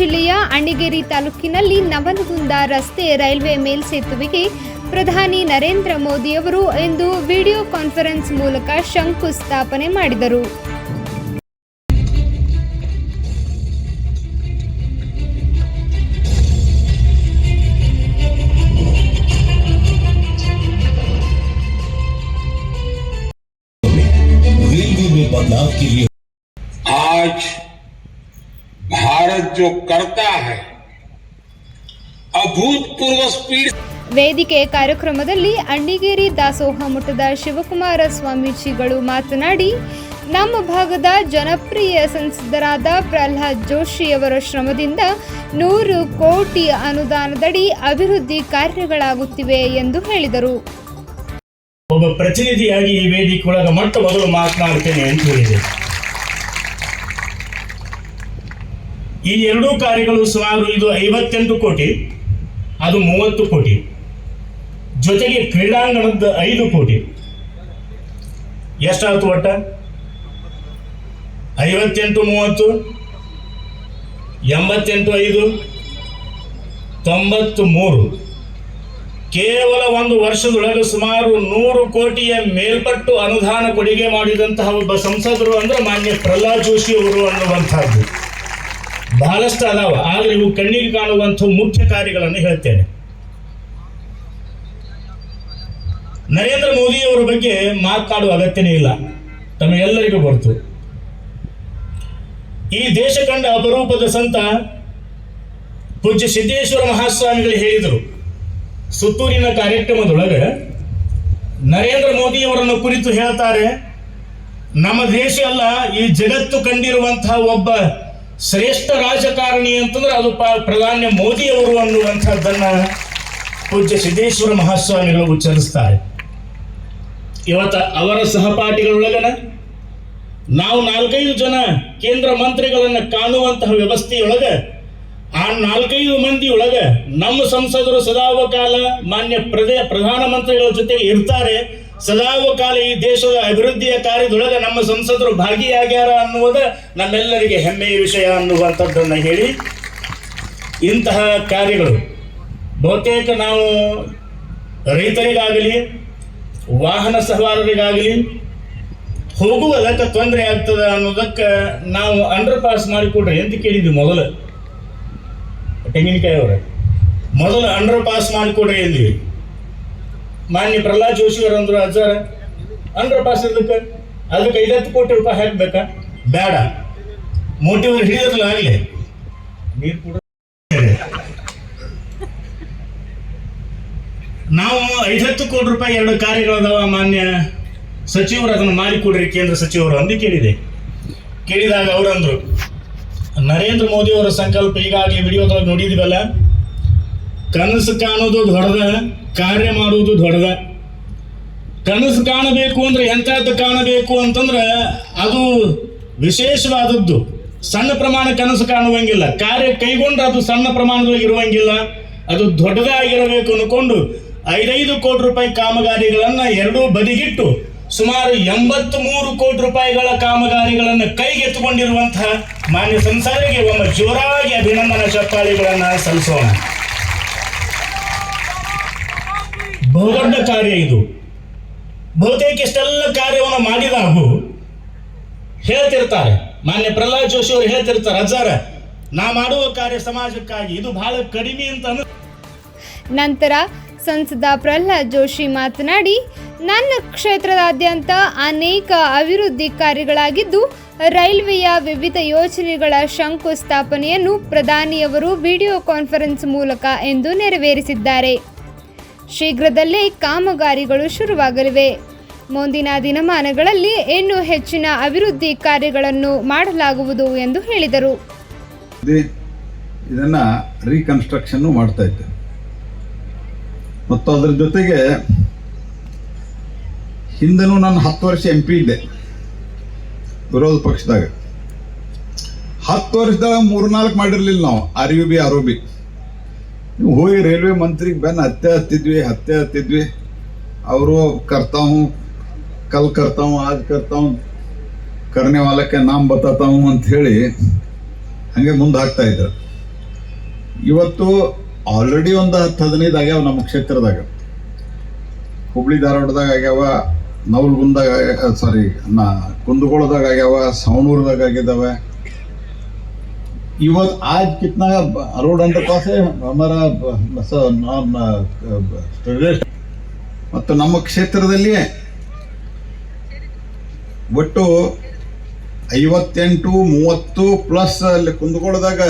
ಜಿಲ್ಲೆಯ ಅಣಿಗೇರಿ ತಾಲೂಕಿನಲ್ಲಿ ನವನಗುಂದ ರಸ್ತೆ ರೈಲ್ವೆ ಮೇಲ್ಸೇತುವೆಗೆ ಪ್ರಧಾನಿ ನರೇಂದ್ರ ಮೋದಿಯವರು ಇಂದು ವಿಡಿಯೋ ಕಾನ್ಫರೆನ್ಸ್ ಮೂಲಕ ಶಂಕುಸ್ಥಾಪನೆ ಮಾಡಿದರು. भारत जो करता है अभूतपूर्व स्पीड ವೇದಿಕೆ ಕಾರ್ಯಕ್ರಮದಲ್ಲಿ ಅಣ್ಣಿಗೇರಿ ದಾಸೋಹ ಮಠದ ಶಿವಕುಮಾರ ಸ್ವಾಮೀಜಿಗಳು ಮಾತನಾಡಿ ನಮ್ಮ ಭಾಗದ ಜನಪ್ರಿಯ ಸಂಸದರಾದ ಪ್ರಹ್ಲಾದ್ ಜೋಶಿಯವರ ಶ್ರಮದಿಂದ ನೂರು ಕೋಟಿ ಅನುದಾನದಡಿ ಅಭಿವೃದ್ಧಿ ಕಾರ್ಯಗಳಾಗುತ್ತಿವೆ ಎಂದು ಹೇಳಿದರು ಒಬ್ಬ ಪ್ರತಿನಿಧಿಯಾಗಿ ಈ ವೇದಿಕೆ ಒಳಗೆ ಮೊಟ್ಟ ಮೊದಲು ಮಾತನಾಡ್ತೇನೆ ಅಂತ ಹೇಳಿದೆ ಈ ಎರಡೂ ಕಾರ್ಯಗಳು ಸುಮಾರು ಇದು ಐವತ್ತೆಂಟು ಕೋಟಿ, ಅದು ಮೂವತ್ತು ಕೋಟಿ. ಜೊತೆಗೆ ಕ್ರೀಡಾಂಗಣದ ಐದು ಕೋಟಿ. ಎಷ್ಟಾಯ್ತು ಒಟ್ಟ? ಐವತ್ತೆಂಟು ಮೂವತ್ತು, ಎಂಬತ್ತೆಂಟು ಐದು, ತೊಂಬತ್ತು ಮೂರು. ಕೇವಲ ಒಂದು ವರ್ಷದೊಳಗೆ ಸುಮಾರು ನೂರು ಕೋಟಿಯ ಮೇಲ್ಪಟ್ಟು ಅನುದಾನ ಕೊಡುಗೆ ಮಾಡಿದಂತಹ ಒಬ್ಬ ಸಂಸದರು ಅಂದ್ರೆ ಮಾನ್ಯ ಪ್ರಹ್ಲಾದ್ ಜೋಶಿ ಅವರು ಅನ್ನುವಂಥದ್ದು. ಬಹಳಷ್ಟು ಅದಾವ. ಆದ್ರೆ ಇವು ಕಣ್ಣಿಗೆ ಕಾಣುವಂಥ ಮುಖ್ಯ ಕಾರ್ಯಗಳನ್ನು ಹೇಳ್ತೇನೆ. ನರೇಂದ್ರ ಮೋದಿಯವರ ಬಗ್ಗೆ ಮಾತನಾಡುವ ಅಗತ್ಯನೇ ಇಲ್ಲ. ತಮಗೆಲ್ಲರಿಗೂ ಗೊತ್ತು ಈ ದೇಶ ಕಂಡ ಅಪರೂಪದ ಸಂತ ಪೂಜ್ಯ ಸಿದ್ದೇಶ್ವರ ಮಹಾಸ್ವಾಮಿಗಳು ಹೇಳಿದರು. ಸುತ್ತೂರಿನ ಕಾರ್ಯಕ್ರಮದೊಳಗೆ ನರೇಂದ್ರ ಮೋದಿಯವರನ್ನು ಕುರಿತು ಹೇಳ್ತಾರೆ, ನಮ್ಮ ದೇಶ ಅಲ್ಲ, ಈ ಜಗತ್ತು ಕಂಡಿರುವಂತಹ ಒಬ್ಬ ಶ್ರೇಷ್ಠ ರಾಜಕಾರಣಿ ಅಂತಂದ್ರೆ ಅದು ಪ್ರಧಾನಿ ಮೋದಿಯವರು ಅನ್ನುವಂಥದ್ದನ್ನ ಪೂಜ್ಯ ಸಿದ್ದೇಶ್ವರ ಮಹಾಸ್ವಾಮಿಗಳು ಉಚ್ಚರಿಸ್ತಾರೆ. ಇವತ್ತ ಅವರ ಸಹಪಾಠಿಗಳೊಳಗನ ನಾವು ನಾಲ್ಕೈದು ಜನ ಕೇಂದ್ರ ಮಂತ್ರಿಗಳನ್ನ ಕಾಣುವಂತಹ ವ್ಯವಸ್ಥೆಯೊಳಗೆ ಆ ನಾಲ್ಕೈದು ಮಂದಿ ಒಳಗೆ ನಮ್ಮ ಸಂಸದರು ಸದಾವಕಾಲ ಮಾನ್ಯ ಪ್ರದೇ ಪ್ರಧಾನಮಂತ್ರಿಗಳ ಜೊತೆ ಇರ್ತಾರೆ. ಸದಾವಕಾಲ ಈ ದೇಶದ ಅಭಿವೃದ್ಧಿಯ ಕಾರ್ಯದೊಳಗೆ ನಮ್ಮ ಸಂಸದರು ಭಾಗಿಯಾಗ್ಯಾರ ಅನ್ನುವುದ ನಮ್ಮೆಲ್ಲರಿಗೆ ಹೆಮ್ಮೆಯ ವಿಷಯ ಅನ್ನುವಂಥದ್ದನ್ನು ಹೇಳಿ ಇಂತಹ ಕಾರ್ಯಗಳು. ಬಹುತೇಕ ನಾವು ರೈತರಿಗಾಗಲಿ, ವಾಹನ ಸವಾರರಿಗಾಗಲಿ ಹೋಗುವುದಕ್ಕೆ ತೊಂದರೆ ಆಗ್ತದೆ ಅನ್ನೋದಕ್ಕೆ ನಾವು ಅಂಡರ್ ಪಾಸ್ ಮಾಡಿಕೊಡ್ರಿ ಅಂತ ಕೇಳಿದ್ವಿ ಮೊದಲು. ತೆಂಗಿನಕಾಯಿ ಅವರ ಮೊದಲು ಅಂಡರ್ ಪಾಸ್ ಮಾಡಿಕೊಡ್ರಿ ಅಂದ್ವಿ. ಮಾನ್ಯ ಪ್ರಹ್ಲಾದ್ ಜೋಶಿ ಅವರು ಅಂದ್ರು ಅಜ್ಜಾರ ಅಂಡರ್ ಪಾಸ್ ಇದಕ್ಕೆ ಅದಕ್ಕೆ ಐದತ್ತು ಕೋಟಿ ರೂಪಾಯಿ ಹಾಕ್ಬೇಕಾ? ಬೇಡ. ಮೋಟಿವ್ ಹಿಡಿಯೋದಿಲ್ಲ ಆಗಲಿ. ನೀರು ಕೂಡ ನಾವು ಐದತ್ತು ಕೋಟಿ ರೂಪಾಯಿ ಎರಡು ಕಾರ್ಯಗಳು ಅದಾವ ಮಾನ್ಯ ಸಚಿವರು, ಅದನ್ನು ಮಾಡಿಕೊಡ್ರಿ ಕೇಂದ್ರ ಸಚಿವರು ಅಂದು ಕೇಳಿದೆ. ಕೇಳಿದಾಗ ಅವರಂದ್ರು ನರೇಂದ್ರ ಮೋದಿ ಅವರ ಸಂಕಲ್ಪ ಈಗಾಗಲೇ ವಿಡಿಯೋದೊಳಗೆ ನೋಡಿದಿವಲ್ಲ? ಕನಸು ಕಾಣೋದು ದೊಡ್ಡದ, ಕಾರ್ಯ ಮಾಡುವುದು ದೊಡ್ಡದ. ಕನಸು ಕಾಣಬೇಕು ಅಂದ್ರೆ ಎಂಥದ್ದು ಕಾಣಬೇಕು ಅಂತಂದ್ರೆ ಅದು ವಿಶೇಷವಾದದ್ದು. ಸಣ್ಣ ಪ್ರಮಾಣ ಕನಸು ಕಾಣುವಂಗಿಲ್ಲ. ಕಾರ್ಯ ಕೈಗೊಂಡ್ರೆ ಅದು ಸಣ್ಣ ಪ್ರಮಾಣದಲ್ಲಿ ಇರುವಂಗಿಲ್ಲ. ಅದು ದೊಡ್ಡದಾಗಿರಬೇಕು ಅನ್ಕೊಂಡು ಐದೈದು ಕೋಟಿ ರೂಪಾಯಿ ಕಾಮಗಾರಿಗಳನ್ನ ಎರಡೂ ಬದಿಗಿಟ್ಟು ಸುಮಾರು ಎಂಬತ್ತ್ ಮೂರು ಕೋಟಿ ರೂಪಾಯಿಗಳ ಕಾಮಗಾರಿಗಳನ್ನು ಕೈಗೆತ್ತಿಕೊಂಡಿರುವಂತಹ ಮಾನ್ಯ ಸಂಸದರಿಗೆ ಒಮ್ಮೆ ಜೋರಾಗಿ ಅಭಿನಂದನಾ ಚಪ್ಪಾಳಿಗಳನ್ನು ಸಲ್ಲಿಸೋಣ. ಬಹುದೊಡ್ಡ ಕಾರ್ಯ ಇದು. ಬಹುತೇಕ ಇಷ್ಟೆಲ್ಲ ಕಾರ್ಯವನ್ನು ಮಾಡಿದಾಗೂ ಹೇಳ್ತಿರ್ತಾರೆ. ಮಾನ್ಯ ಪ್ರಹ್ಲಾದ್ ಜೋಶಿ ಅವರು ಹೇಳ್ತಿರ್ತಾರೆ, ಅಜ್ಜಾರ, ನಾ ಮಾಡುವ ಕಾರ್ಯ ಸಮಾಜಕ್ಕಾಗಿ, ಇದು ಬಹಳ ಕಡಿಮೆ ಅಂತ ನಂತರ ಸಂಸದ ಪ್ರಹ್ಲಾದ್ ಜೋಶಿ ಮಾತನಾಡಿ, ನನ್ನ ಕ್ಷೇತ್ರದಾದ್ಯಂತ ಅನೇಕ ಅಭಿವೃದ್ಧಿ ಕಾರ್ಯಗಳಾಗಿದ್ದು, ರೈಲ್ವೆಯ ವಿವಿಧ ಯೋಜನೆಗಳ ಶಂಕುಸ್ಥಾಪನೆಯನ್ನು ಪ್ರಧಾನಿಯವರು ವಿಡಿಯೋ ಕಾನ್ಫರೆನ್ಸ್ ಮೂಲಕ ಎಂದು ನೆರವೇರಿಸಿದ್ದಾರೆ. ಶೀಘ್ರದಲ್ಲೇ ಕಾಮಗಾರಿಗಳು ಶುರುವಾಗಲಿವೆ. ಮುಂದಿನ ದಿನಮಾನಗಳಲ್ಲಿ ಇನ್ನೂ ಹೆಚ್ಚಿನ ಅಭಿವೃದ್ಧಿ ಕಾರ್ಯಗಳನ್ನು ಮಾಡಲಾಗುವುದು ಎಂದು ಹೇಳಿದರು. ಇದೆ ಇದನ್ನು ರೀಕನ್ಸ್ಟ್ರಕ್ಷನ್ನು ಮಾಡ್ತಾ ಇದ್ದೆ ಮತ್ತು ಅದ್ರ ಜೊತೆಗೆ ಹಿಂದೆನೂ ನಾನು ಹತ್ತು ವರ್ಷ ಎಂ ಪಿ ಇದ್ದೆ, ವಿರೋಧ ಪಕ್ಷದಾಗ. ಹತ್ತು ವರ್ಷದಾಗ ಮೂರ್ನಾಲ್ಕು ಮಾಡಿರಲಿಲ್ಲ ನಾವು R U B R O B. ನೀವು ಹೋಗಿ ರೈಲ್ವೆ ಮಂತ್ರಿಗೆ ಬೆನ್ನ ಹತ್ತೆ ಹತ್ತಿದ್ವಿ ಹತ್ತೆ ಹತ್ತಿದ್ವಿ. ಅವರು ಕರ್ತಾವು, ಕಲ್ ಕರ್ತಾವು, ಆದ ಕರ್ತಾವು ಕರ್ಣೆ ವಾಲಕ್ಕೆ ನಾಮ್ ಬತ್ತಾತಾವು ಅಂತ ಹೇಳಿ ಹಂಗೆ ಮುಂದೆ ಹಾಕ್ತಾ ಇದ್ರು. ಇವತ್ತು ಆಲ್ರೆಡಿ ಒಂದು ಹತ್ತು ಹದಿನೈದು ಆಗ್ಯಾವ ನಮ್ಮ ಕ್ಷೇತ್ರದಾಗ. ಹುಬ್ಳಿ ಧಾರವಾಡದಾಗ ಆಗ್ಯಾವ ನವಲ್ಗುಂದಾಗ ಸಾರಿ ನಾ, ಕುಂದಗೋಳದಾಗ ಆಗ್ಯಾವ ಸವಣೂರದಾಗ ಆಗಿದ್ದಾವೆ. ಇವತ್ತು ಆಜ್ ಕಿತ್ನಾಗ ರೋಡ್ ಅಂತ ಕಾಸೆ ಅಮರ ಮತ್ತು ನಮ್ಮ ಕ್ಷೇತ್ರದಲ್ಲಿ ಒಟ್ಟು ಐವತ್ತೆಂಟು, ಮೂವತ್ತು ಪ್ಲಸ್ ಅಲ್ಲಿ ಕುಂದಗೋಳದಾಗ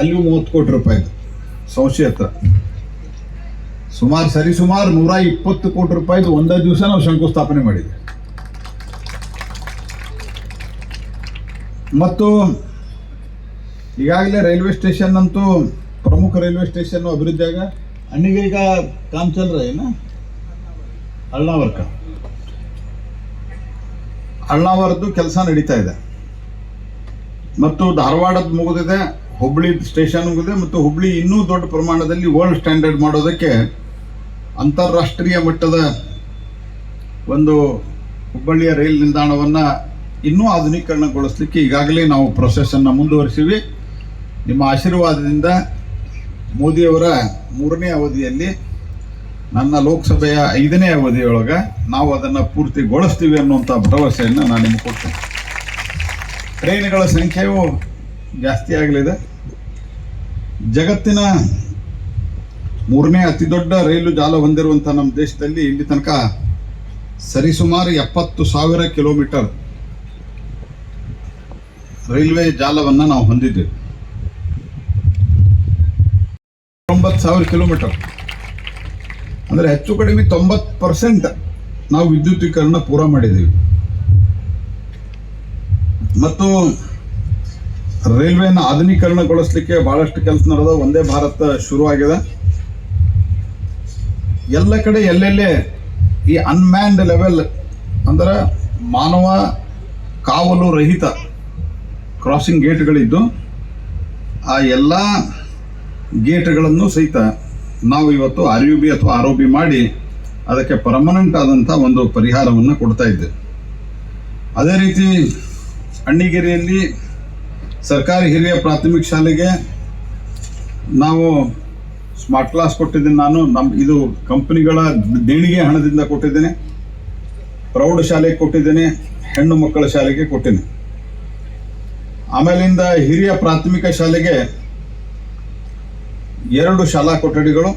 ಅಲ್ಲಿಯೂ ಮೂವತ್ತು ಕೋಟಿ ರೂಪಾಯಿ ಸಂಶಯ ಹತ್ರ ಸುಮಾರು ಸರಿ ಸುಮಾರು ನೂರ ಇಪ್ಪತ್ತು ಕೋಟಿ ರೂಪಾಯಿದು ಒಂದೇ ದಿವಸ ನಾವು ಶಂಕುಸ್ಥಾಪನೆ ಮಾಡಿದೆ ಮತ್ತು ಈಗಾಗಲೇ ರೈಲ್ವೆ ಸ್ಟೇಷನ್ ಅಂತೂ ಪ್ರಮುಖ ರೈಲ್ವೆ ಸ್ಟೇಷನ್ ಅಭಿವೃದ್ಧಿಯಾಗ ಅನ್ನಿಗೆ ಈಗ ಕಾಮ್ ಚಲ್ ರಹ ಏನ? ಅಳ್ನಾವರ್ಕ. ಅಳ್ನಾವರದ್ದು ಕೆಲಸ ನಡೀತಾ ಇದೆ. ಮತ್ತು ಧಾರವಾಡದ ಮುಗಿದಿದೆ. ಹುಬ್ಳಿ ಸ್ಟೇಷನ್ ಇದೆ ಮತ್ತು ಹುಬ್ಳಿ ಇನ್ನೂ ದೊಡ್ಡ ಪ್ರಮಾಣದಲ್ಲಿ ವರ್ಲ್ಡ್ ಸ್ಟ್ಯಾಂಡರ್ಡ್ ಮಾಡೋದಕ್ಕೆ ಅಂತಾರಾಷ್ಟ್ರೀಯ ಮಟ್ಟದ ಒಂದು ಹುಬ್ಬಳ್ಳಿಯ ರೈಲ್ ನಿಲ್ದಾಣವನ್ನು ಇನ್ನೂ ಆಧುನೀಕರಣಗೊಳಿಸಲಿಕ್ಕೆ ಈಗಾಗಲೇ ನಾವು ಪ್ರೊಸೆಸನ್ನು ಮುಂದುವರಿಸಿವಿ ನಿಮ್ಮ ಆಶೀರ್ವಾದದಿಂದ ಮೋದಿಯವರ ಮೂರನೇ ಅವಧಿಯಲ್ಲಿ ನನ್ನ ಲೋಕಸಭೆಯ ಐದನೇ ಅವಧಿಯೊಳಗೆ ನಾವು ಅದನ್ನು ಪೂರ್ತಿಗೊಳಿಸ್ತೀವಿ ಅನ್ನುವಂಥ ಭರವಸೆಯನ್ನು ನಾನು ನಿಮಗೆ ಕೊಡ್ತೇನೆ. ಟ್ರೈನ್ಗಳ ಸಂಖ್ಯೆಯು ಜಾಸ್ತಿ ಆಗಲಿದೆ. ಜಗತ್ತಿನ ಮೂರನೇ ಅತಿ ದೊಡ್ಡ ರೈಲು ಜಾಲ ಹೊಂದಿರುವಂಥ ನಮ್ಮ ದೇಶದಲ್ಲಿ ಇಲ್ಲಿ ತನಕ ಸರಿಸುಮಾರು ಎಪ್ಪತ್ತು ಸಾವಿರ ಕಿಲೋಮೀಟರ್ ರೈಲ್ವೆ ಜಾಲವನ್ನು ನಾವು ಹೊಂದಿದ್ದೇವೆ. ತೊಂಬತ್ತು ಸಾವಿರ ಕಿಲೋಮೀಟರ್. ಅಂದರೆ ಹೆಚ್ಚು ಕಡಿಮೆ ತೊಂಬತ್ತು ಪರ್ಸೆಂಟ್ ನಾವು ವಿದ್ಯುತ್ತೀಕರಣ ಪೂರ ಮಾಡಿದ್ದೀವಿ. ಮತ್ತು ರೈಲ್ವೆನ ಆಧುನೀಕರಣಗೊಳಿಸಲಿಕ್ಕೆ ಬಹಳಷ್ಟು ಕೆಲಸ ನಡೆದ ಒಂದೇ ಭಾರತ ಶುರುವಾಗಿದೆ. ಎಲ್ಲ ಕಡೆ ಎಲ್ಲೆಲ್ಲಿ ಈ ಅನ್ಮ್ಯಾನ್ಡ್ ಲೆವೆಲ್ ಅಂದರೆ ಮಾನವ ಕಾವಲು ರಹಿತ ಕ್ರಾಸಿಂಗ್ ಗೇಟ್ಗಳಿದ್ದು, ಆ ಎಲ್ಲ ಗೇಟ್ಗಳನ್ನು ಸಹಿತ ನಾವು ಇವತ್ತು ಆರ್ ಯು ಬಿ ಅಥವಾ ಆರ್ ಒ ಬಿ ಮಾಡಿ ಅದಕ್ಕೆ ಪರ್ಮನೆಂಟ್ ಆದಂಥ ಒಂದು ಪರಿಹಾರವನ್ನು ಕೊಡ್ತಾ ಇದ್ದೇವೆ. ಅದೇ ರೀತಿ ಅಣ್ಣಿಗೇರಿಯಲ್ಲಿ ಸರ್ಕಾರಿ ಹಿರಿಯ ಪ್ರಾಥಮಿಕ ಶಾಲೆಗೆ ನಾವು ಸ್ಮಾರ್ಟ್ ಕ್ಲಾಸ್ ಕೊಟ್ಟಿದ್ದೀನಿ ನಾನು. ನಮ್ಮ ಇದು ಕಂಪ್ನಿಗಳ ದೇಣಿಗೆ ಹಣದಿಂದ ಕೊಟ್ಟಿದ್ದೇನೆ. ಪ್ರೌಢ ಶಾಲೆಗೆ ಕೊಟ್ಟಿದ್ದೇನೆ, ಹೆಣ್ಣು ಮಕ್ಕಳ ಶಾಲೆಗೆ ಕೊಟ್ಟಿನಿ. ಆಮೇಲಿಂದ ಹಿರಿಯ ಪ್ರಾಥಮಿಕ ಶಾಲೆಗೆ ಎರಡು ಶಾಲಾ ಕೊಠಡಿಗಳು.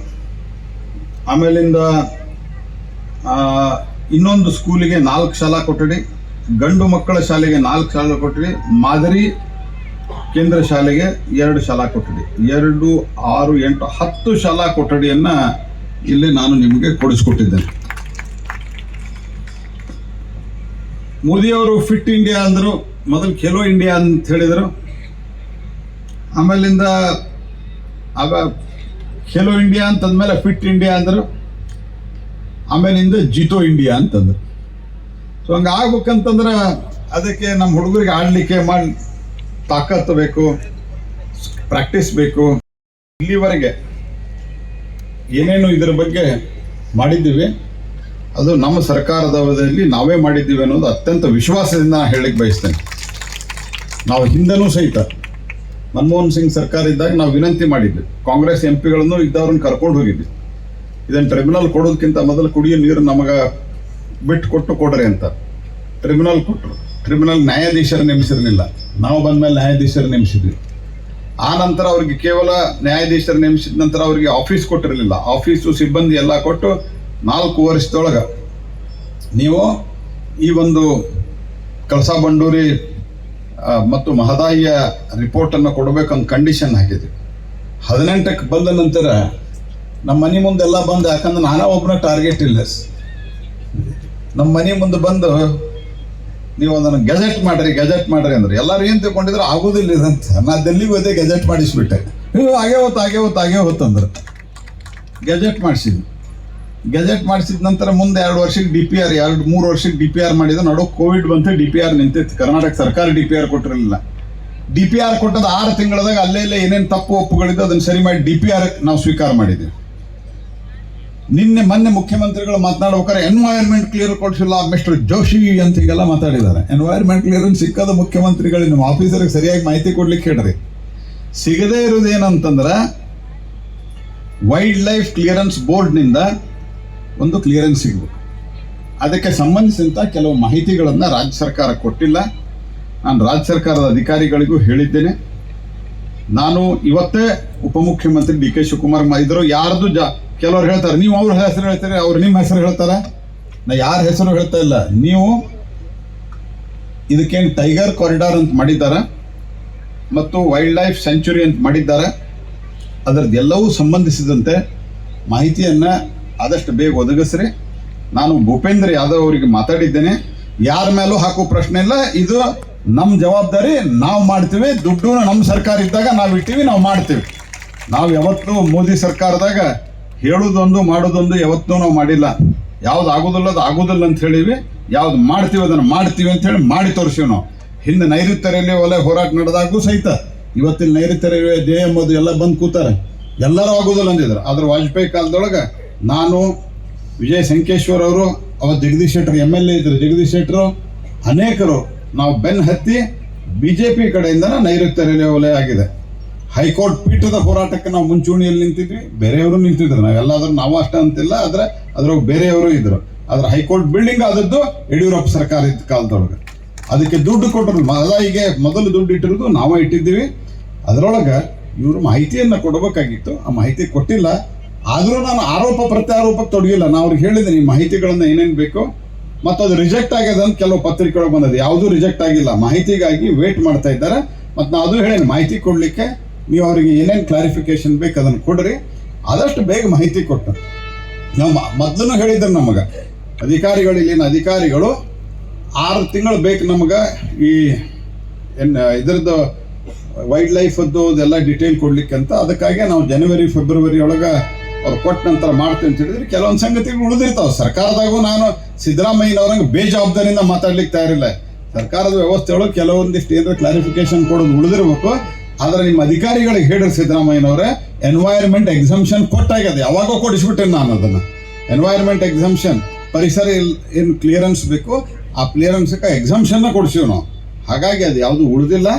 ಆಮೇಲಿಂದ ಇನ್ನೊಂದು ಸ್ಕೂಲಿಗೆ ನಾಲ್ಕು ಶಾಲಾ ಕೊಠಡಿ, ಗಂಡು ಮಕ್ಕಳ ಶಾಲೆಗೆ ನಾಲ್ಕು ಶಾಲಾ ಕೊಠಡಿ, ಮಾದರಿ ಕೇಂದ್ರ ಶಾಲೆಗೆ ಎರಡು ಶಾಲಾ ಕೊಠಡಿ. ಎರಡು, ಆರು, ಎಂಟು, ಹತ್ತು ಶಾಲಾ ಕೊಠಡಿಯನ್ನು ಇಲ್ಲಿ ನಾನು ನಿಮಗೆ ಕೊಡಿಸ್ಕೊಟ್ಟಿದ್ದೇನೆ. ಮೋದಿಯವರು ಫಿಟ್ ಇಂಡಿಯಾ ಅಂದರು, ಮೊದಲು ಖೇಲೋ ಇಂಡಿಯಾ ಅಂತ ಹೇಳಿದರು. ಆಮೇಲಿಂದ ಆಗ ಖೇಲೋ ಇಂಡಿಯಾ ಅಂತಂದಮೇಲೆ ಫಿಟ್ ಇಂಡಿಯಾ ಅಂದರು. ಆಮೇಲಿಂದ ಜಿತೋ ಇಂಡಿಯಾ ಅಂತಂದರು. ಸೊ ಹಂಗೆ ಆಗ್ಬೇಕಂತಂದ್ರೆ ಅದಕ್ಕೆ ನಮ್ಮ ಹುಡುಗರಿಗೆ ಆಡಲಿಕ್ಕೆ ಮಾಡಿ ತಾಕತ್ತು ಬೇಕು ಪ್ರಾಕ್ಟೀಸ್ ಬೇಕು. ಇಲ್ಲಿವರೆಗೆ ಏನೇನು ಇದರ ಬಗ್ಗೆ ಮಾಡಿದ್ದೀವಿ, ಅದು ನಮ್ಮ ಸರ್ಕಾರದ ಅವಧಿಯಲ್ಲಿ ನಾವೇ ಮಾಡಿದ್ದೀವಿ ಅನ್ನೋದು ಅತ್ಯಂತ ವಿಶ್ವಾಸದಿಂದ ಹೇಳಕ್ಕೆ ಬಯಸ್ತೇನೆ. ನಾವು ಹಿಂದನೂ ಸಹಿತ ಮನಮೋಹನ್ ಸಿಂಗ್ ಸರ್ಕಾರ ಇದ್ದಾಗ ನಾವು ವಿನಂತಿ ಮಾಡಿದ್ವಿ. ಕಾಂಗ್ರೆಸ್ ಎಂ ಪಿಗಳನ್ನು ಇದ್ದವ್ರನ್ನ ಕರ್ಕೊಂಡು ಹೋಗಿದ್ವಿ. ಇದನ್ನು ಟ್ರಿಬ್ಯುನಲ್ ಕೊಡೋದಕ್ಕಿಂತ ಮೊದಲು ಕುಡಿಯೋ ನೀರು ನಮಗೆ ಬಿಟ್ಟು ಕೊಟ್ಟು ಕೊಡ್ರಿ ಅಂತ. ಟ್ರಿಬ್ಯುನಲ್ ಕೊಟ್ಟರು ಟ್ರಿಬ್ಯುನಲ್ ನ್ಯಾಯಾಧೀಶರು ನೇಮಿಸಿರಲಿಲ್ಲ. ನಾವು ಬಂದ ಮೇಲೆ ನ್ಯಾಯಾಧೀಶರು ನೇಮಿಸಿದ್ವಿ. ಆ ನಂತರ ಅವ್ರಿಗೆ ಕೇವಲ ನ್ಯಾಯಾಧೀಶರು ನೇಮಿಸಿದ ನಂತರ ಅವರಿಗೆ ಆಫೀಸ್ ಕೊಟ್ಟಿರಲಿಲ್ಲ. ಆಫೀಸು, ಸಿಬ್ಬಂದಿ ಎಲ್ಲ ಕೊಟ್ಟು ನಾಲ್ಕು ವರ್ಷದೊಳಗೆ ನೀವು ಈ ಒಂದು ಕಳಸ ಬಂಡೂರಿ ಮತ್ತು ಮಹದಾಯಿಯ ರಿಪೋರ್ಟನ್ನು ಕೊಡಬೇಕಂತ ಕಂಡೀಷನ್ ಹಾಕಿದ್ವಿ. ಹದಿನೆಂಟಕ್ಕೆ ಬಂದ ನಂತರ ನಮ್ಮ ಮನೆ ಮುಂದೆಲ್ಲ ಬಂದು, ಯಾಕಂದ್ರೆ ನಾನೇ ಒಬ್ಬನ ಟಾರ್ಗೆಟ್ ಇಲ್ಲ. ನಮ್ಮ ಮನೆ ಮುಂದೆ ಬಂದು ನೀವು ಅದನ್ನು ಗೆಜೆಟ್ ಮಾಡ್ರಿ ಗೆಜೆಟ್ ಮಾಡ್ರಿ ಅಂದ್ರೆ. ಎಲ್ಲರೂ ಏನು ತಿಳ್ಕೊಂಡಿದ್ರೆ, ಆಗೋದಿಲ್ಲ ಇದಂತ. ನಾ ಡೆಲ್ಲಿಗೆ ಹೋದೆ ಗೆಜೆಟ್ ಮಾಡಿಸ್ಬಿಟ್ಟೆ. ನೀವು ಹಾಗೆ ಹೊತ್ತು ಹಾಗೆ ಹೊತ್ತು ಹಾಗೆ ಹೊತ್ತು ಅಂದ್ರೆ. ಗೆಜೆಟ್ ಮಾಡಿಸಿದ್ವಿ. ಗೆಜೆಟ್ ಮಾಡಿಸಿದ ನಂತರ ಮುಂದೆ ಎರಡು ವರ್ಷಕ್ಕೆ ಡಿ ಪಿ ಆರ್, ಎರಡು, ಮೂರು ವರ್ಷಕ್ಕೆ ಡಿ ಪಿ ಆರ್ ಮಾಡಿದ ನಡು ಕೋವಿಡ್ ಬಂತು, ಡಿ ಪಿ ಆರ್ ನಿಂತಿತ್ತು. ಕರ್ನಾಟಕ ಸರ್ಕಾರ ಡಿ ಪಿ ಆರ್ ಕೊಟ್ಟಿರಲಿಲ್ಲ. ಡಿ ಪಿ ಆರ್ ಕೊಟ್ಟದ ಆರು ತಿಂಗಳದಾಗ ಅಲ್ಲೇ, ಇಲ್ಲೇ ಏನೇನು ತಪ್ಪು ಒಪ್ಪುಗಳಿದ್ದು ಅದನ್ನು ಸರಿ ಮಾಡಿ ಡಿ ಪಿ ಆರ್ ನಾವು ಸ್ವೀಕಾರ ಮಾಡಿದ್ದೀವಿ ನಿನ್ನೆ ಮೊನ್ನೆ ಮುಖ್ಯಮಂತ್ರಿಗಳು ಮಾತನಾಡ್ಬೇಕಾದ್ರೆ ಎನ್ವೈರ್ಮೆಂಟ್ ಕ್ಲಿಯರ್ ಕೊಡಿಸಿಲ್ಲ ಮಿಸ್ಟರ್ ಜೋಶಿ ಅಂತ ಹೀಗೆಲ್ಲ ಮಾತಾಡಿದ್ದಾರೆ. ಎನ್ವೈರ್ಮೆಂಟ್ ಕ್ಲಿಯರೆನ್ಸ್ ಸಿಕ್ಕದ ಮುಖ್ಯಮಂತ್ರಿಗಳು, ನಿಮ್ಮ ಆಫೀಸರ್ಗೆ ಸರಿಯಾಗಿ ಮಾಹಿತಿ ಕೊಡ್ಲಿಕ್ಕೆ ಹೇಳ್ರಿ. ಸಿಗದೇ ಇರೋದು ಏನಂತಂದ್ರೆ ವೈಲ್ಡ್ ಲೈಫ್ ಕ್ಲಿಯರೆನ್ಸ್ ಬೋರ್ಡ್ನಿಂದ ಒಂದು ಕ್ಲಿಯರೆನ್ಸ್ ಸಿಗಬೇಕು. ಅದಕ್ಕೆ ಸಂಬಂಧಿಸಿದಂಥ ಕೆಲವು ಮಾಹಿತಿಗಳನ್ನು ರಾಜ್ಯ ಸರ್ಕಾರ ಕೊಟ್ಟಿಲ್ಲ. ನಾನು ರಾಜ್ಯ ಸರ್ಕಾರದ ಅಧಿಕಾರಿಗಳಿಗೂ ಹೇಳಿದ್ದೇನೆ. ನಾನು ಇವತ್ತೇ ಉಪಮುಖ್ಯಮಂತ್ರಿ ಡಿ ಕೆ ಶಿವಕುಮಾರ್ ಮಾಡಿದ್ರು ಯಾರ್ದು ಜಾ ಕೆಲವ್ರು ಹೇಳ್ತಾರೆ, ನೀವು ಅವ್ರ ಹೆಸರು ಹೇಳ್ತಾರೆ, ಅವ್ರು ನಿಮ್ಮ ಹೆಸರು ಹೇಳ್ತಾರೆ. ನಾ ಯಾರ ಹೆಸರು ಹೇಳ್ತಾ ಇಲ್ಲ. ನೀವು ಇದಕ್ಕೇನು ಟೈಗರ್ ಕಾರಿಡಾರ್ ಅಂತ ಮಾಡಿದ್ದಾರೆ ಮತ್ತು ವೈಲ್ಡ್ ಲೈಫ್ ಸೆಂಚುರಿ ಅಂತ ಮಾಡಿದ್ದಾರೆ. ಅದರದ್ದೆಲ್ಲವೂ ಸಂಬಂಧಿಸಿದಂತೆ ಮಾಹಿತಿಯನ್ನು ಆದಷ್ಟು ಬೇಗ ಒದಗಿಸ್ರಿ. ನಾನು ಭೂಪೇಂದ್ರ ಯಾದವ್ ಅವರಿಗೆ ಮಾತಾಡಿದ್ದೇನೆ. ಯಾರ ಮೇಲೂ ಹಾಕೋ ಪ್ರಶ್ನೆ ಇಲ್ಲ. ಇದು ನಮ್ಮ ಜವಾಬ್ದಾರಿ. ನಾವು ಮಾಡ್ತೀವಿ. ದುಡ್ಡು ನಮ್ಮ ಸರ್ಕಾರ ಇದ್ದಾಗ ನಾವು ಇಟ್ಟಿವಿ, ನಾವು ಮಾಡ್ತೀವಿ. ನಾವು ಯಾವತ್ತೂ ಮೋದಿ ಸರ್ಕಾರದಾಗ ಹೇಳೋದೊಂದು ಮಾಡೋದೊಂದು ಯಾವತ್ತೂ ನಾವು ಮಾಡಿಲ್ಲ. ಯಾವ್ದು ಆಗೋದಿಲ್ಲ ಅದು ಆಗೋದಿಲ್ಲ ಅಂತ ಹೇಳಿವಿ. ಯಾವ್ದು ಮಾಡ್ತೀವಿ ಅದನ್ನು ಮಾಡ್ತೀವಿ ಅಂತ ಹೇಳಿ ಮಾಡಿ ತೋರಿಸಿವಿ ನಾವು. ಹಿಂದೆ ನೈಋತ್ಯ ರೈಲ್ವೆ ಒಲೆ ಹೋರಾಟ ನಡೆದಾಗೂ ಸಹಿತ ಇವತ್ತಿನ ನೈಋತ್ಯ ರೈಲ್ವೆ ಜೆ ಎಂಬುದು ಎಲ್ಲ ಬಂದು ಕೂತಾರೆ. ಎಲ್ಲರೂ ಆಗೋದಿಲ್ಲ ಅಂದಿದ್ರು. ಆದ್ರೆ ವಾಜಪೇಯಿ ಕಾಲದೊಳಗೆ ನಾನು ವಿಜಯ್ ಸಂಕೇಶ್ವರ್ ಅವರು, ಅವತ್ತು Jagadish Shettar M L A ಇದ್ರು. ಜಗದೀಶ್ ಶೆಟ್ಟರು ಅನೇಕರು ನಾವು ಬೆನ್ ಹತ್ತಿ ಬಿ ಜೆ ಪಿ ಕಡೆಯಿಂದ ನೈಋತ್ಯ ರೈಲ್ವೆ ಒಲೆ ಆಗಿದೆ. ಹೈಕೋರ್ಟ್ ಪೀಠದ ಹೋರಾಟಕ್ಕೆ ನಾವು ಮುಂಚೂಣಿಯಲ್ಲಿ ನಿಂತಿದ್ವಿ. ಬೇರೆಯವರು ನಿಂತಿದ್ರು. ನಾವೆಲ್ಲಾದ್ರೂ ನಾವು ಅಷ್ಟ ಅಂತಿಲ್ಲ, ಆದ್ರೆ ಅದ್ರಾಗ ಬೇರೆಯವರು ಇದ್ರು. ಆದ್ರೆ ಹೈಕೋರ್ಟ್ ಬಿಲ್ಡಿಂಗ್ ಆದದ್ದು ಯಡಿಯೂರಪ್ಪ ಸರ್ಕಾರ ಇದ್ದ ಕಾಲದೊಳಗೆ. ಅದಕ್ಕೆ ದುಡ್ಡು ಕೊಟ್ಟರು. ಮದಾಯಿಗೆ ಮೊದಲು ದುಡ್ಡು ಇಟ್ಟಿರೋದು ನಾವೇ ಇಟ್ಟಿದ್ದೀವಿ. ಅದರೊಳಗೆ ಇವರು ಮಾಹಿತಿಯನ್ನು ಕೊಡಬೇಕಾಗಿತ್ತು. ಆ ಮಾಹಿತಿ ಕೊಟ್ಟಿಲ್ಲ. ಆದರೂ ನಾನು ಆರೋಪ ಪ್ರತ್ಯಾರೋಪಕ್ಕೆ ತೊಡಗಿಲ್ಲ. ನಾನು ಅವ್ರಿಗೆ ಹೇಳಿದ್ದೀನಿ ಮಾಹಿತಿಗಳನ್ನು ಏನೇನು ಬೇಕು. ಮತ್ತು ಅದು ರಿಜೆಕ್ಟ್ ಆಗ್ಯದ ಅಂತ ಕೆಲವು ಪತ್ರಿಕೆಗಳು ಬಂದದ್ದು. ಯಾವುದೂ ರಿಜೆಕ್ಟ್ ಆಗಿಲ್ಲ. ಮಾಹಿತಿಗಾಗಿ ವೇಟ್ ಮಾಡ್ತಾ ಇದ್ದಾರೆ. ಮತ್ತು ನಾನು ಅದು ಹೇಳಿ ಮಾಹಿತಿ ಕೊಡಲಿಕ್ಕೆ ನೀವು ಅವರಿಗೆ ಏನೇನು ಕ್ಲಾರಿಫಿಕೇಶನ್ ಬೇಕು ಅದನ್ನು ಕೊಡ್ರಿ. ಆದಷ್ಟು ಬೇಗ ಮಾಹಿತಿ ಕೊಟ್ಟು. ನಾವು ಮೊದಲು ಹೇಳಿದ್ರು ನಮಗೆ. ಅಧಿಕಾರಿಗಳು ಇಲ್ಲಿನ ಅಧಿಕಾರಿಗಳು ಆರು ತಿಂಗಳು ಬೇಕು ನಮಗೆ ಈ ಏನು ಇದ್ರದ್ದು ವೈಲ್ಡ್ ಲೈಫದ್ದು ಅದೆಲ್ಲ ಡಿಟೇಲ್ ಕೊಡ್ಲಿಕ್ಕೆ ಅಂತ. ಅದಕ್ಕಾಗಿ ನಾವು ಜನವರಿ ಫೆಬ್ರವರಿ ಒಳಗೆ ಅವ್ರು ಕೊಟ್ಟ ನಂತರ ಮಾಡ್ತೀವಿ ಅಂತ ಹೇಳಿದ್ರೆ ಕೆಲವೊಂದು ಸಂಗತಿಗಳು ಉಳಿದಿರ್ತಾವೆ. ಸರ್ಕಾರದಾಗೂ ನಾನು ಸಿದ್ದರಾಮಯ್ಯನವ್ರಂಗೆ ಬೇಜವಾಬ್ದಾರಿಯಿಂದ ಮಾತಾಡ್ಲಿಕ್ಕೆ ತಯಾರಿಲ್ಲ. ಸರ್ಕಾರದ ವ್ಯವಸ್ಥೆ ಒಳಗೆ ಕೆಲವೊಂದಿಷ್ಟು ಏನಾರ ಕ್ಲಾರಿಫಿಕೇಶನ್ ಕೊಡೋದು ಉಳಿದಿರ್ಬೇಕು. ಆದ್ರೆ ನಿಮ್ಮ ಅಧಿಕಾರಿಗಳಿಗೆ ಹೇಳಿರಿ ಸಿದ್ದರಾಮಯ್ಯನವರೇ ಎನ್ವೈರ್ಮೆಂಟ್ ಎಕ್ಸಮ್ಷನ್ ಕೊಟ್ಟಾಗ್ಯದ ಯಾವಾಗೋ ಕೊಡಿಸ್ಬಿಟ್ಟೆ ನಾನು ಅದನ್ನು. ಎನ್ವೈರ್ಮೆಂಟ್ ಎಕ್ಸಮ್ಷನ್ ಪರಿಸರ ಏನು ಕ್ಲಿಯರೆನ್ಸ್ ಬೇಕು. ಆ ಕ್ಲಿಯರೆನ್ಸ್ಗೆ ಎಕ್ಸಮ್ಷನ್ನ ಕೊಡಿಸೀವಿ ನಾವು. ಹಾಗಾಗಿ ಅದು ಯಾವುದು ಉಳಿದಿಲ್ಲ.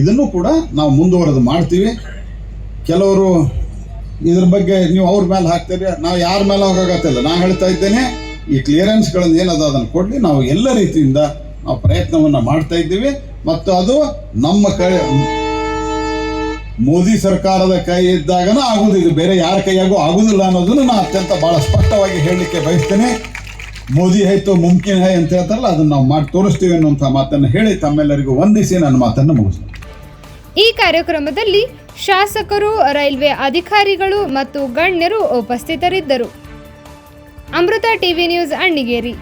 ಇದನ್ನು ಕೂಡ ನಾವು ಮುಂದುವರೆದು ಮಾಡ್ತೀವಿ. ಕೆಲವರು ಇದ್ರ ಬಗ್ಗೆ ನೀವು ಅವ್ರ ಮೇಲೆ ಹಾಕ್ತೀರಿ. ನಾವು ಯಾರ ಮೇಲೆ ಹೋಗೋಕ್ಕಾಗತ್ತಿಲ್ಲ ನಾನು ಹೇಳ್ತಾ ಇದ್ದೇನೆ, ಈ ಕ್ಲಿಯರೆನ್ಸ್ಗಳನ್ನು ಏನದ ಅದನ್ನು ಕೊಡಲಿ. ನಾವು ಎಲ್ಲ ರೀತಿಯಿಂದ ನಾವು ಪ್ರಯತ್ನವನ್ನು ಮಾಡ್ತಾ ಇದ್ದೀವಿ. ಮತ್ತು ಅದು ನಮ್ಮ ಕೈ ಮೋದಿ ಸರ್ಕಾರದ ಕೈ ಇದ್ದಾಗನೂ ಆಗುವುದಿಲ್ಲ ಬೇರೆ ಯಾರ ಕೈಯಾಗೂ ಆಗುವುದಿಲ್ಲ ಅನ್ನೋದನ್ನು ನಾನು ಅತ್ಯಂತ ಬಹಳ ಸ್ಪಷ್ಟವಾಗಿ ಹೇಳಲಿಕ್ಕೆ ಬಯಸ್ತೇನೆ. ಮೋದಿ ಹೈತು ಮುಮ್ಕಿನ್ ಹೈ ಅಂತ ಹೇಳ್ತಾರಲ್ಲ, ಅದನ್ನು ನಾವು ಮಾಡಿ ತೋರಿಸ್ತೀವಿ ಅನ್ನುವಂಥ ಮಾತನ್ನು ಹೇಳಿ ತಮ್ಮೆಲ್ಲರಿಗೂ ವಂದಿಸಿ ನನ್ನ ಮಾತನ್ನು ಮುಗಿಸ್ತೇನೆ. ಈ ಕಾರ್ಯಕ್ರಮದಲ್ಲಿ ಶಾಸಕರು, ರೈಲ್ವೆ ಅಧಿಕಾರಿಗಳು ಮತ್ತು ಗಣ್ಯರು ಉಪಸ್ಥಿತರಿದ್ದರು. Amrutha TV news Annigeri.